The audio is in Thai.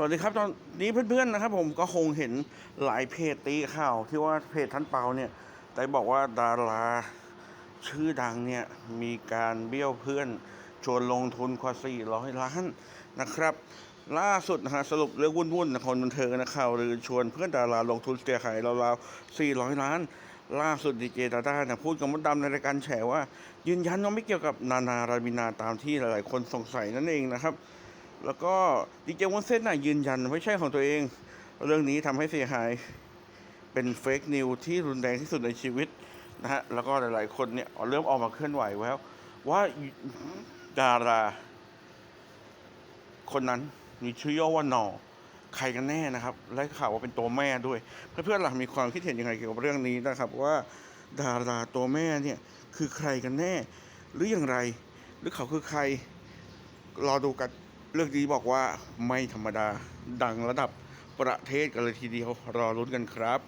สวัสดีครับตอนนี้เพื่อนๆนะครับ ผมก็คงเห็นหลายเพจตีข่าว ที่ว่าเพจท่านเปาเนี่ยได้บอกว่าดาราชื่อดังเนี่ยมีการเบี้ยวเพื่อนชวนลงทุนกว่า400 ล้านนะครับ ล่าสุดนะฮะสรุปเรื่องวุ่นๆนะคนบันเทิงนะข่าวหรือชวนเพื่อนดาราลงทุนเสียหายราวๆ400 ล้าน ล่าสุดดีเจดาด้าเนี่ยพูดกับมดดำในรายการแฉว่า ยืนยันว่าไม่เกี่ยวกับนานาราบินาตามที่หลายๆ คนสงสัยนั่นเองนะครับ แล้วก็ดีเจวุ้นเส้นน่ะยืนยันไม่ใช่ของตัวเอง เรื่องนี้ทำให้เสียหาย เป็นเฟกนิวที่รุนแรงที่สุดในชีวิตนะฮะแล้วก็หลาย ๆ คนเนี่ยเริ่มออกมาเคลื่อนไหวแล้วว่าดารา คนนั้นมีชื่อย่อว่านอใครกันแน่นะครับ และข่าวว่าเป็นตัวแม่ด้วย เพื่อนๆหลักมีความคิดเห็นยังไงเกี่ยวกับเรื่องนี้นะครับว่าดาราตัวแม่เนี่ยคือใครกันแน่ หรืออย่างไร หรือเขาคือใครรอดูกัน เรื่องนี้บอกว่าไม่ธรรมดาดังระดับประเทศกันเลยทีเดียวรอรุ้นกันครับ